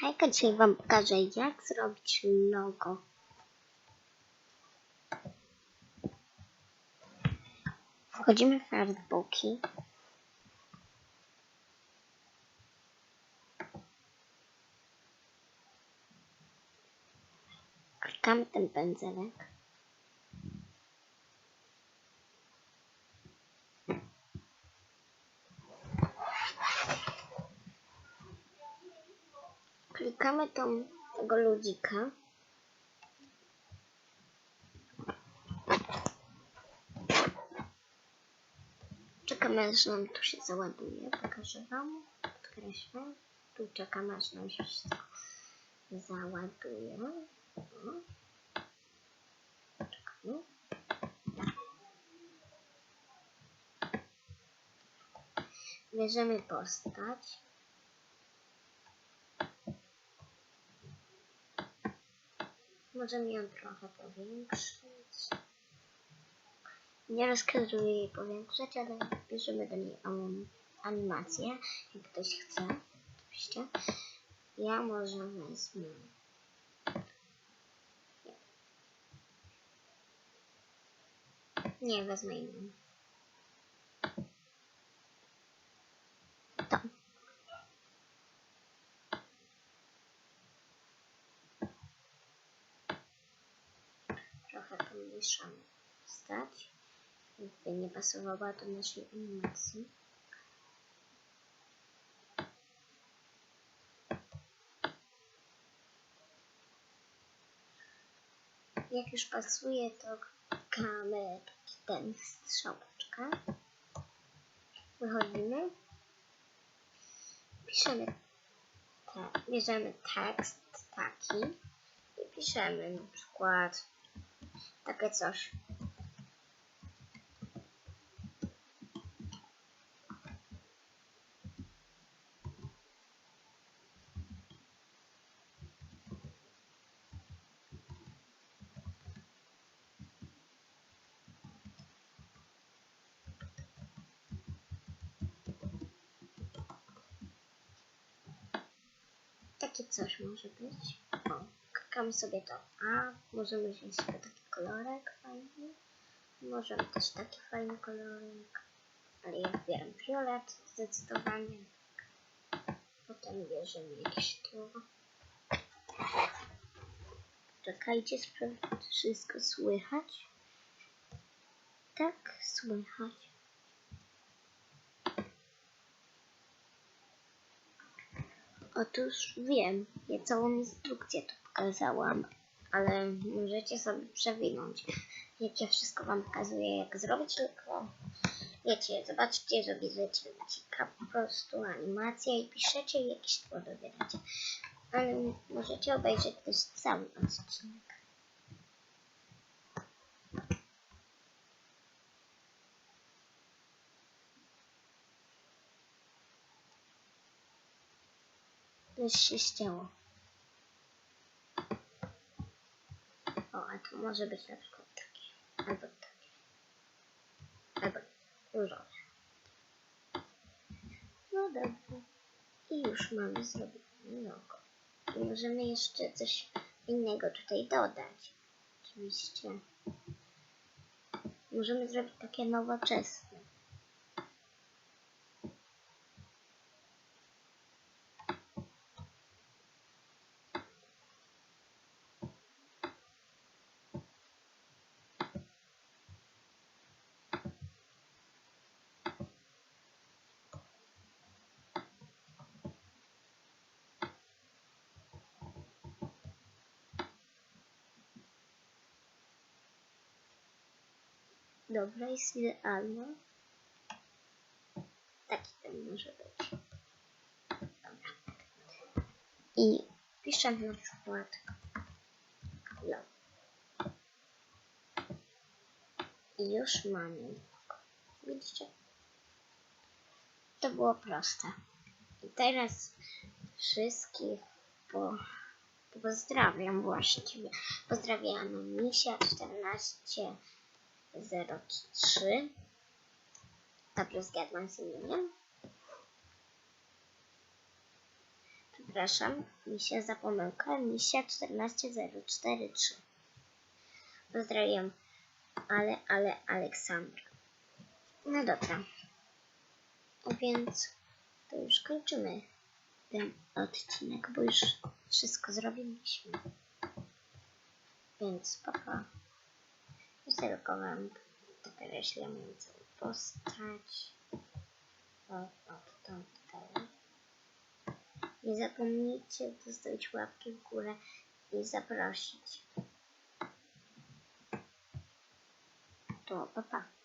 Hejka, dzisiaj Wam pokażę jak zrobić logo. Wchodzimy w artbooki. Klikamy ten pędzelek. Klikamy tą, tego ludzika. Czekamy aż nam tu się załaduje. Pokażę Wam. Podkreślam. Tu czekamy aż nam się wszystko załaduje. Czekamy. Bierzemy postać. Możemy ją trochę powiększyć. Nie rozkazuję jej powiększać, ale bierzemy do niej anim- animację, jak ktoś chce, oczywiście. Ja może wezmę. Nie, wezmę inną. To. Trochę pomniejszamy postać, jakby nie pasowała do naszej animacji. Jak już pasuje, to klikamy ten strzałeczkę. Wychodzimy. Piszemy, te, bierzemy tekst taki i piszemy na przykład takie coś. Takie coś może być. O, klikamy sobie to A. Możemy wziąć sobie taki kolorek fajny. Możemy też taki fajny kolorek. Ale ja wybieram fiolet zdecydowanie. Potem bierzemy jakieś tu. Czekajcie, sprawdź, czy wszystko słychać. Tak, słychać. Otóż wiem, ja całą instrukcję tu pokazałam, ale możecie sobie przewinąć, jak ja wszystko wam pokazuję, jak zrobić, tylko wiecie, zobaczcie, że lucika, po prostu animacja i piszecie jakieś tło dobieracie. Ale możecie obejrzeć też cały odcinek. Już się ścięło. A to może być na przykład takie. Albo takie. Albo różowe. No dobrze. I już mamy zrobione logo. I możemy jeszcze coś innego tutaj dodać. Oczywiście. Możemy zrobić takie nowoczesne. Dobra, jest idealna. Taki ten może być. Dobra. I piszemy na przykład logo. I już mamy. Widzicie? To było proste. I teraz wszystkich po, pozdrawiam właściwie. Pozdrawiam Misia 14 03. Dobrze zgadłam z imieniem. Przepraszam, misia za pomyłkę. Misia 14043. Pozdrawiam, ale, ale, Aleksandra. No dobra. Więc to już kończymy ten odcinek, bo już wszystko zrobiliśmy. Więc papa. Tylko wam dokreślam całą postać. O, odtąd dalej. Nie zapomnijcie zostawić łapki w górę i zaprosić. To papa.